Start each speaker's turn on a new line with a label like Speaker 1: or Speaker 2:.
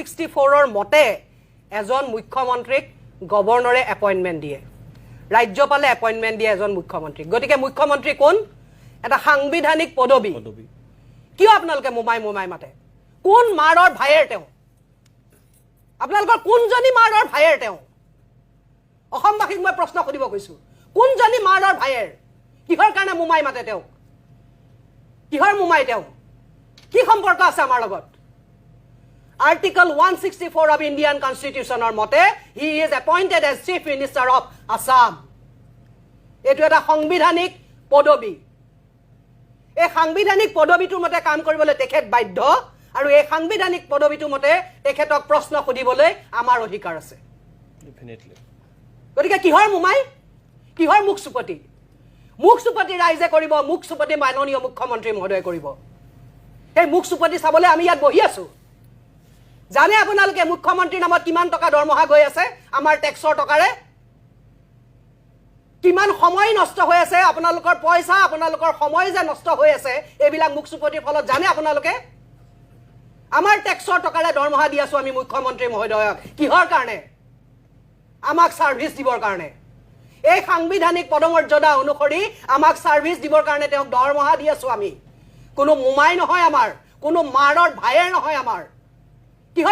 Speaker 1: Sixty ফ'ৰৰ মতে এজন মুখ্যমন্ত্ৰীক গভৰ্ণৰে এপইণ্টমেণ্ট দিয়ে। ৰাজ্যপালে এপইণ্টমেণ্ট দিয়ে এজন মুখ্যমন্ত্ৰীক। গতিকে মুখ্যমন্ত্ৰী কোন? এটা সাংবিধানিক পদবী। কিয় আপোনালোকে মোমাই মোমাই মাতে? কোন মাৰৰ ভায়েৰ তেওঁ? আপোনালোকৰ কোনজনী মাৰৰ ভায়েৰ তেওঁ? অসমবাসীক মই প্ৰশ্ন সুধিব কৈছো কোনজনী মাৰৰ ভায়েৰ? কিহৰ কাৰণে মোমাই মাতে তেওঁক? কিহৰ মোমাই তেওঁ? কি সম্পৰ্ক আছে আমাৰ লগত? Article one sixty four of Indian কনষ্টিটিউশ্যনৰ মতে he is appointed as chief minister of Assam এইটো এটা সাংবিধানিক পদবী। এই সাংবিধানিক পদবীটোৰ মতে কাম কৰিবলৈ তেখেত বাধ্য আৰু এই সাংবিধানিক পদবীটোৰ মতে তেখেতক প্ৰশ্ন সুধিবলৈ আমাৰ অধিকাৰ আছে। গতিকে কিহৰ মোমাই? কিহৰ মুখ চুপতি? মুখ চুপতি ৰাইজে কৰিব মুখ চুপতি মাননীয় মুখ্যমন্ত্ৰী মহোদয়ে কৰিব। সেই মুখ চুপতি চাবলৈ আমি ইয়াত বহি আছো। জানে আপোনালোকে মুখ্যমন্ত্ৰীৰ নামত কিমান টকা দৰমহা গৈ আছে? আমাৰ টেক্সৰ টকাৰে? কিমান সময় নষ্ট হৈ আছে? আপোনালোকৰ পইচা, আপোনালোকৰ সময় যে নষ্ট হৈ আছে, এইবিলাক মুখ চুপতিৰ ফলত জানে আপোনালোকে? আমাৰ টেক্সৰ টকাৰে দৰমহা দি আছো আমি মুখ্যমন্ত্ৰী মহোদয়ক। কিহৰ কাৰণে? আমাক ছাৰ্ভিচ দিবৰ কাৰণে। এই সাংবিধানিক পদমৰ্যাদা অনুসৰি আমাক ছাৰ্ভিচ দিবৰ কাৰণে তেওঁক দৰমহা দি আছো আমি। কোনো মোমাই নহয় আমাৰ। কোনো মাৰৰ ভায়েৰ নহয় আমাৰ। কিহৰ